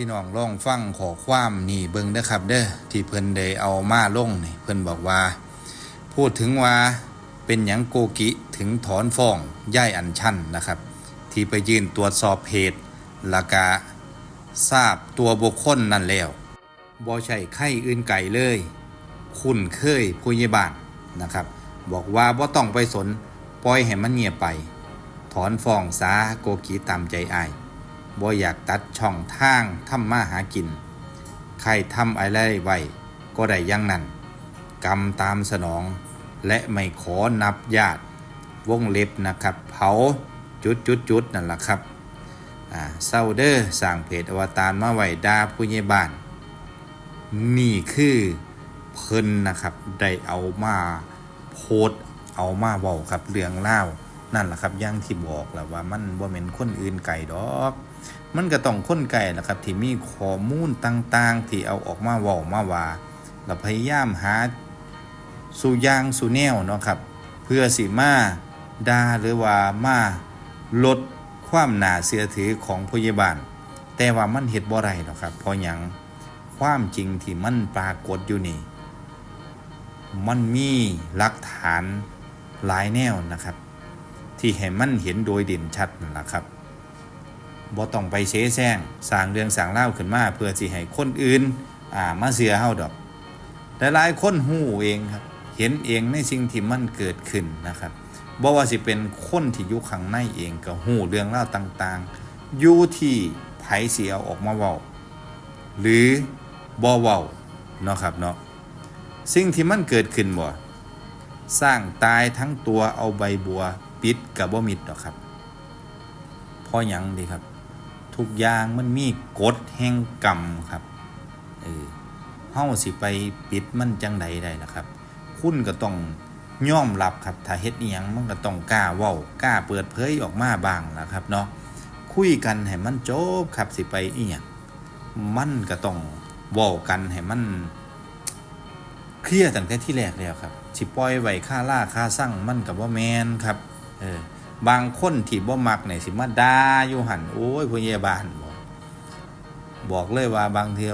พี่น้องลองฟังขอความนี่เบิ่งเด้อครับ เด้อที่เพิ่นได้เอามาลงนี่เพิ่นบอกว่า พูดถึงว่าเป็นหยังโกกิถึงถอนฟ้องย่ายอันชันนะครับ ที่ไปยืนตรวจสอบเพจละกาทราบตัวบุคคลนั่นแล้วบ่ใช่ไข้อื่นไก่เลย คุณเคยผู้ใหญ่บ้านนะครับ บอกว่าบ่ต้องไปสน ปล่อยให้มันเงียบไป ถอนฟ้องสาโกกิตามใจอาย บ่อยากตัดช่องทางทำมาหากิน ใครทำอะไรไว้ ก็ได้ย่างนั้น กรรมตามสนอง และไม่ขอนับญาติ วงเล็บนะครับ เผาจุดจุดจุดนั่นแหละครับเซาเดอร์สั่งเพจอวตารมาไหว้ดาผู้ใหญ่บ้าน นี่คือเพิ่นนะครับ ได้เอามาโพสเอามาเว้าครับเรื่องเล่า นั่นแหละครับอย่างที่บอกแหละว่ามันบ่แม่นคนอื่นไก่ดอก มันก็ต้องคนไก่แหละครับ ที่มีข้อมูลต่างๆ ที่เอาออกมาเว้ามาว่าแล้วพยายามหาสู่ยางสู่แนวเนาะครับ เพื่อสิมาด่าหรือว่ามาลดความหนาเชื่อถือของพยาบาล แต่ว่ามันเฮ็ดบ่ได้หรอกครับ เพราะหยังความจริงที่มันปรากฏอยู่นี่ มันมีหลักฐานหลายแนวนะครับ ที่ให้มันเห็นโดยเด่นชัดนั่นแหละครับบ่ต้องไปเสแสร้งสร้างเรื่องสร้างเล่าขึ้นมาเพื่อสิให้คนอื่นอ่ามาเสือเฮาดอกแต่หลายคนหูเองครับเห็นเองในสิ่งที่มันเกิดขึ้นนะครับบ่ว่าสิเป็นคนที่อยู่ข้างในเองก็หูเรื่องเล่าต่างๆอยู่ที่ไผเสียเอาออกมาเว้าหรือบ่เว้าเนาะครับเนาะสิ่งที่มันเกิดขึ้นบ่สร้างตายทั้งตัวเอาใบบัว ปิดกับบ่มิดดอกครับเพราะยังดีครับ ทุกอย่างมันมีกฎแห่งกรรมครับเออเฮาสิไปปิดมันจังใดได้ล่ะครับ คุณก็ต้องย่อมรับครับถ้าเฮ็ดอีหยังมันก็ต้องกล้าเว้ากล้าเปิดเผยออกมาบ้างล่ะครับเนาะคุยกันให้มันจบครับสิไปอีหยังมันก็ต้องเว้ากันให้มันเคลียร์ตั้งแต่ที่แรกแล้วครับสิปล่อยไว้ค่าล่าค่าสั่งมันกับว่าแมนครับ เออบางคนที่บ่มักเนี่ยสิมาด่าอยู่หันโอ้ยพยาบาลบอกบอกเลยว่าบางเที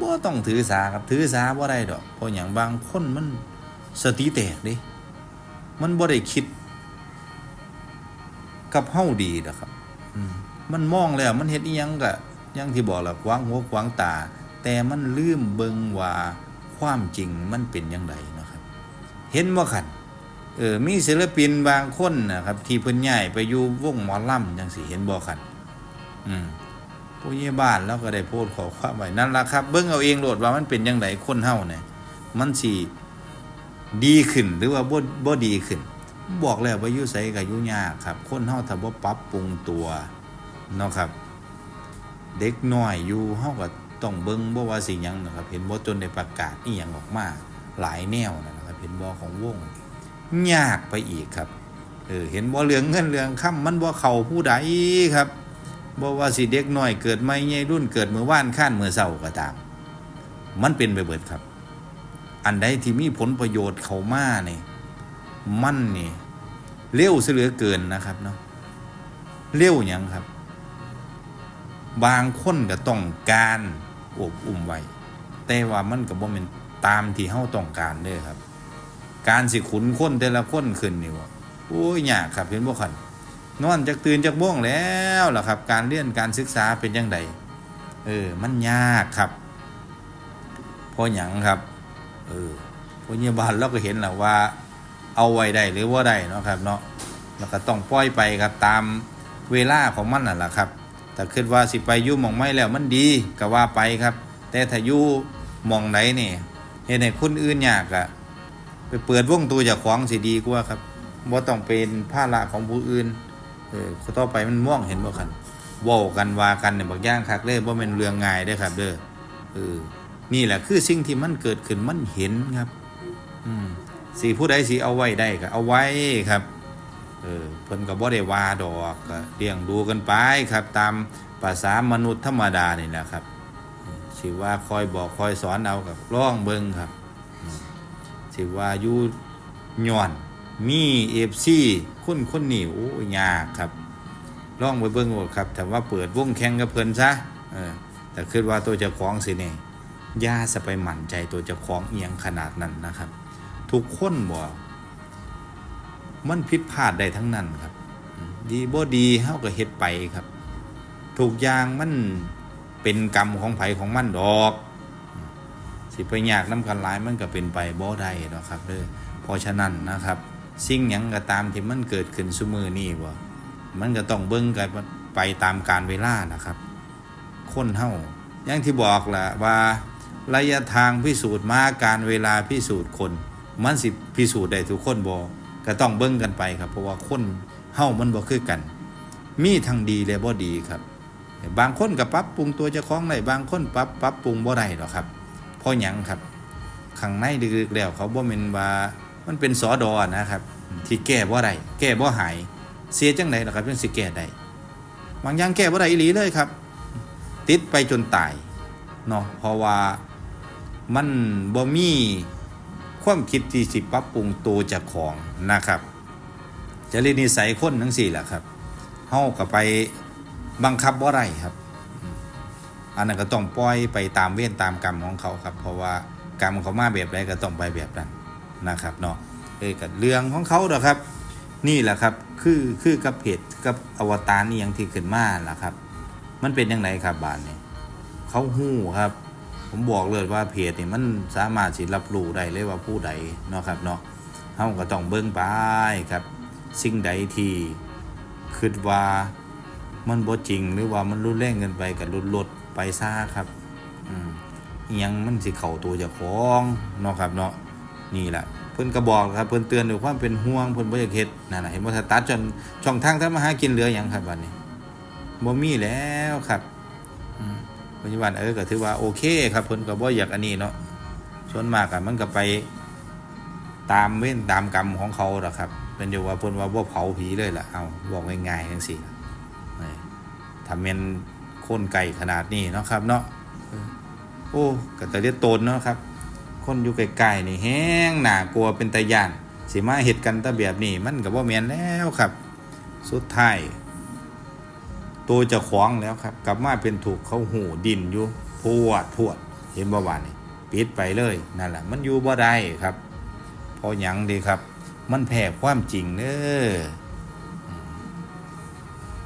บ่ต้องถือสาครับถือสาบ่ได้ดอกเพราะอย่างบางคนมันสติแตกดิมันบ่ได้คิด กับเฮาดีดอกครับมันมองแล้วมันเฮ็ดอีหยังก็อยังที่บอกแหละขวางหัวขวางตา แต่มันลืมเบิงว่าความจริงมันเป็นยังไงนะครับ เห็นว่าขัน เออมีศิลปินบางคนนะครับ ที่เพิ่นย้ายไปอยู่วงหมอลำจังสิเห็นบ่ขันอืมผู้ใหญ่บ้านแล้วก็ได้โพสต์ขอความไว้นั่นล่ะครับ เบิ่งเอาเองโหลดว่ามันเป็นยังไงคนเฮาเนี่ยมันสิดีขึ้นหรือว่าบ่บ่ดีขึ้น บอกแล้วว่าอยู่ไสก็อยู่ยากครับ คนเฮาถ้าบ่ปรับปรุงตัวเนาะครับ เด็กน้อยอยู่เฮาก็ต้องเบิ่งบ่ว่าสิหยังนะครับ เห็นบ่จนได้ประกาศอีหยังออกมาหลายแนวนะครับเห็นบ่ของวง ยากไปอีกครับเออเห็นบ่เรื่องเงินเรื่องค่ำมันบ่เข้าผู้ใดครับบ่ว่าสิเด็กน้อยเกิดใหม่ใหญ่รุ่นเกิดมื้อว่านข้านมื้อเช้าก็ตาม มันเป็นไปเบิดครับ อันใดที่มีผลประโยชน์เขามาเนี่ยมันนี่เร็วเหลือเกินนะครับเนาะเร็วยังครับ บางคนก็ต้องการอบอุ้มไว้แต่ว่ามันก็บ่แม่นตามที่เฮาต้องการเด้อครับ การสิขุนคนแต่ละคนขึ้นนี่ว่าโอ้ยยากครับเห็นบ่คันนอนจากตื่นจากม่วงแล้วล่ะครับ การเรียนการศึกษาเป็นจังไดเออ มันยากครับเพราะหยังครับ เออพยาบาลเราก็เห็นแหล้วว่า เอาไว้ได้หรือว่าได้เนาะครับ เนาะแล้วก็ต้องปล่อยไปครับตามเวลาของมันน่ะแหละครับแต่คิดว่าสิไปยู่มองไม่แล้วมันดีก็ว่าไปครับ แต่ถ้ายู่มองไหนนี่เห็นให้คนอื่นยากอะ ไปเปิดวงตัวจากของสิดีกว่าครับบ่าต้องเป็นภาระของผู้อื่น เออต่อไปมันม่วงเห็นบ่คันว้ากันว่ากันเนี่ยบักอย่างคักเลยบ่แม่นเรื่องง่ายเด้ครับ เด้อเออนี่แหละคือสิ่งที่มันเกิดขึ้นมันเห็นครับ อืมสิผู้ใดสิเอาไว้ได้ก็เอาไว้ครับเออเพิ่นก็บ่ได้ว่าดอกก็เลี้ยงดูกันไปครับ ตามภาษามนุษย์ธรรมดานี่นะครับสิว่าคอยบอกคอยสอนเอากับร้องเบิงครับ สิว่าอยู่ย้อนมีเอฟซีคุ้นคุ้นนี้โอ้ยากครับร้องไปเบิ่งโอดครับแต่ว่าเปิดวงแข่งกับเพิ่นซะเออแต่คิดว่าตัวเจ้าของสิเนี่ยย่าสะไปหมั่นใจตัวเจ้าของเอียงขนาดนั้นนะครับ ทุกคนบ่มันผิดพลาดได้ทั้งนั้นครับ ดีบ่ดีเฮาก็เฮ็ดไปครับทุกอย่างมันเป็นกรรมของไผของมันดอก สิไปยากน้ำกันหลายมันก็เป็นไปบ่ได้ดอกครับเด้อเพราะฉะนั้นนะครับ สิ่งหยังก็ตามที่มันเกิดขึ้นซุมือนี่บ่มันก็ต้องเบิ่งกันไปตามการเวลานะครับ คนเฮาอย่างที่บอกแหละว่าระยะทางพิสูจน์มาการเวลาพิสูจน์คน มันสิพิสูจน์ได้ทุกคนบ่ก็ต้องเบิ่งกันไปครับ เพราะว่าคนเฮามันบ่คือกัน มีทั้งดีและบ่ดีครับ บางคนก็ปรับปรุงตัวเจ้าของได้บางคนปรับปรับปรุงบ่ได้หรอกครับ เพราะหยังครับข้างในดึกๆแล้วเขาบ่แม่นว่ามันเป็นสอดอนะครับ ที่แก้บ่ได้แก้บ่หายเสียจังไดล่ะครับจังสิแก้ได้บางอย่างแก้บ่ได้อีหลีเลยครับ ติดไปจนตายเนาะเพราะว่ามันบ่มีความคิดที่สิปรับปรุงตัวเจากของนะครับจริตนิสัยคนทั้งสี่แหละครับเฮาก็ไปบังคับบ่ได้ครับ อันนั้นก็ต้องปล่อยไปตามเวรตามกรรมของเขาครับ เพราะว่ากรรมเขามาแบบใดก็ต้องไปแบบนั้นนะครับเนาะเอ้กับเรื่องของเขาเด้อครับ นี่แหละครับคือคือกับเพจกับอวตารนี่ยังที่ขึ้นมาล่ะครับ มันเป็นยังไงครับบานเนี่ยเขาหู้ครับ ผมบอกเลยว่าเพจนี่มันสามารถสิรับรู้ได้เลยว่าผู้ใดเนาะครับเนาะเฮาก็ต้องเบิ่งไปครับ สิ่งใดที่คิดว่ามันบ่จริงหรือว่ามันรุนแรงเกินไปก็ลดลด ไปซะครับ อืมอิหยังมันสิเข้าตัวเจ้าของเนาะครับเนาะนี่แหละเพิ่นก็บอกครับเพิ่นเตือนด้วยความเป็นห่วงเพิ่นบ่อยากเฮ็ดนั่นน่ะเห็นบ่ถ้าตัดจนช่องทางทำมาหากินเหลือหยังครับบัดนี้บ่มีแล้วครับปัจจุบันเออก็ถือว่าโอเคครับเพิ่นก็บ่อยากอันนี้เนาะส่วนมากอะมันก็ไปตามเว้นตามกรรมของเขาล่ะครับ เป็นอยู่ว่าเพิ่นว่าบ่เผาผีเลยล่ะเอาบอกง่ายๆจังซี่ล่ะนี่ถ้าแม่น คนไก่ขนาดนี้เนาะครับ เนาะโอ้ก็แต่เรียโตนเนาะครับ คนอยู่ไกลๆนี่แห้งหนากลัวเป็นตาย่านสิมาเหตุกันตะแบบนี้มันก็บ่แม่นแล้วครับ สุดท้ายตัวจะขวางแล้วครับ กลับมาเป็นถูกเขาหูดินอยู่พวดพวดเห็นบ่ว่านี่ปิดไปเลยนั่นแหละมันอยู่บ่ได้ครับพอหยังดีครับ มันแพ้ความจริงเด้อ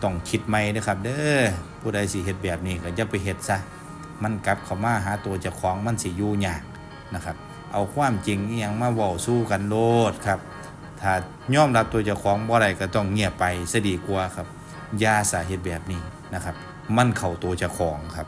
ต้องคิดใหม่นะครับ เด้อผู้ใดสิเฮ็ดแบบนี้ก็อย่าไปเฮ็ดซะมันกลับเข้ามาหาตัวเจ้าของมันสิอยู่ยากนะครับ เอาความจริงอหยังมาเว้าสู้กันโลดครับ ถ้ายอมรับตัวเจ้าของบ่ได้ก็ต้องเงียบไปซะดีกว่าครับอย่าสาเหตุแบบนี้นะครับ มันเข้าตัวเจ้าของครับ